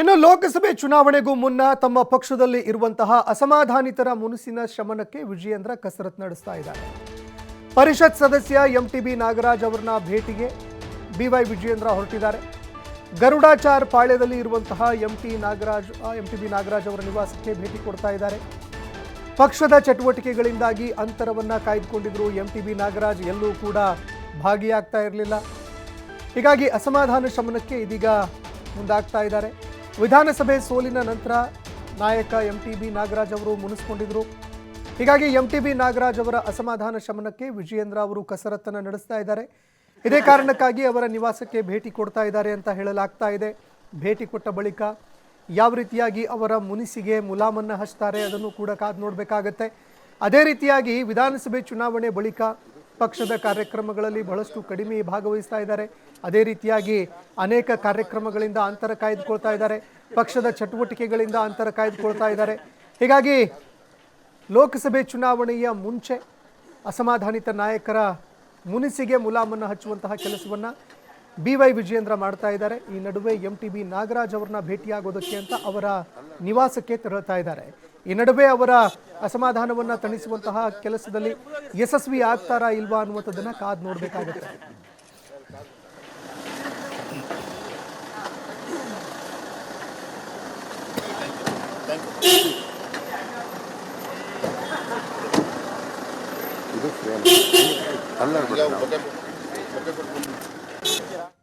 ಇನ್ನು ಲೋಕಸಭೆ ಚುನಾವಣೆಗೂ ಮುನ್ನ ತಮ್ಮ ಪಕ್ಷದಲ್ಲಿ ಇರುವಂತಹ ಅಸಮಾಧಾನಿತರ ಮುನಿಸಿನ ಶಮನಕ್ಕೆ ವಿಜಯೇಂದ್ರ ಕಸರತ್ ನಡೆಸ್ತಾ ಇದ್ದಾರೆ. ಪರಿಷತ್ ಸದಸ್ಯ ಎಂಟಿಬಿ ನಾಗರಾಜ್ ಅವರನ್ನ ಭೇಟಿಗೆ ಬಿವೈ ವಿಜಯೇಂದ್ರ ಹೊರಟಿದ್ದಾರೆ. ಗರುಡಾಚಾರ್ ಪಾಳ್ಯದಲ್ಲಿ ಇರುವಂತಹ ಎಂಟಿ ನಾಗರಾಜ್ ಎಂಟಿಬಿ ನಾಗರಾಜ್ ಅವರ ನಿವಾಸಕ್ಕೆ ಭೇಟಿ ಕೊಡ್ತಾ ಇದ್ದಾರೆ. ಪಕ್ಷದ ಚಟುವಟಿಕೆಗಳಿಂದಾಗಿ ಅಂತರವನ್ನ ಕಾಯ್ದುಕೊಂಡಿದ್ರು ಎಂಟಿಬಿ ನಾಗರಾಜ್. ಎಲ್ಲೂ ಕೂಡ ಭಾಗಿಯಾಗ್ತಾ ಇರಲಿಲ್ಲ. ಹೀಗಾಗಿ ಅಸಮಾಧಾನ ಶಮನಕ್ಕೆ ಇದೀಗ ಮುಂದಾಗ್ತಾ ಇದ್ದಾರೆ. ವಿಧಾನಸಭೆ ಸೋಲಿನ ನಂತರ ನಾಯಕ ಎಂ ಟಿ ಬಿ ನಾಗರಾಜ್ ಅವರು ಮುನಿಸ್ಕೊಂಡಿದ್ರು. ಹೀಗಾಗಿ ಎಂ ಟಿ ಬಿ ನಾಗರಾಜ್ ಅವರ ಅಸಮಾಧಾನ ಶಮನಕ್ಕೆ ವಿಜಯೇಂದ್ರ ಅವರು ಕಸರತ್ತನ್ನು ನಡೆಸ್ತಾ ಇದ್ದಾರೆ. ಇದೇ ಕಾರಣಕ್ಕಾಗಿ ಅವರ ನಿವಾಸಕ್ಕೆ ಭೇಟಿ ಕೊಡ್ತಾ ಇದ್ದಾರೆ ಅಂತ ಹೇಳಲಾಗ್ತಾ ಇದೆ. ಭೇಟಿ ಕೊಟ್ಟ ಬಳಿಕ ಯಾವ ರೀತಿಯಾಗಿ ಅವರ ಮುನಿಸಿಗೆ ಮುಲಾಮನ್ನು ಹಚ್ತಾರೆ ಅದನ್ನು ಕೂಡ ಕಾದು ನೋಡಬೇಕಾಗತ್ತೆ. ಅದೇ ರೀತಿಯಾಗಿ ವಿಧಾನಸಭೆ ಚುನಾವಣೆ ಬಳಿಕ ಪಕ್ಷದ ಕಾರ್ಯಕ್ರಮಗಳಲ್ಲಿ ಬಹಳಷ್ಟು ಕಡಿಮೆ ಭಾಗವಹಿಸ್ತಾ ಇದ್ದಾರೆ. ಅದೇ ರೀತಿಯಾಗಿ ಅನೇಕ ಕಾರ್ಯಕ್ರಮಗಳಿಂದ ಅಂತರ ಕಾಯ್ದುಕೊಳ್ತಾ ಇದ್ದಾರೆ. ಪಕ್ಷದ ಚಟುವಟಿಕೆಗಳಿಂದ ಅಂತರ ಕಾಯ್ದುಕೊಳ್ತಾ ಇದ್ದಾರೆ. ಹೀಗಾಗಿ ಲೋಕಸಭೆ ಚುನಾವಣೆಯ ಮುಂಚೆ ಅಸಮಾಧಾನಿತ ನಾಯಕರ ಮುನಿಸಿಗೆ ಮುಲಾಮನ್ನು ಹಚ್ಚುವಂತಹ ಕೆಲಸವನ್ನ ಬಿ ವೈ ವಿಜಯೇಂದ್ರ ಮಾಡ್ತಾ ಇದ್ದಾರೆ. ಈ ನಡುವೆ ಎಂ ಟಿ ಬಿ ನಾಗರಾಜ್ ಅವರನ್ನ ಭೇಟಿಯಾಗೋದಕ್ಕೆ ಅಂತ ಅವರ ನಿವಾಸಕ್ಕೆ ತೆರಳುತ್ತಾ ಇದ್ದಾರೆ. ಈ ನಡುವೆ ಅವರ ಅಸಮಾಧಾನವನ್ನ ತಣಿಸುವಂತಹ ಕೆಲಸದಲ್ಲಿ ಯಶಸ್ವಿ ಆಗ್ತಾರಾ ಇಲ್ವಾ ಅನ್ನುವಂಥದ್ದನ್ನ ಕಾದು ನೋಡಬೇಕಾಗುತ್ತೆ. 自己来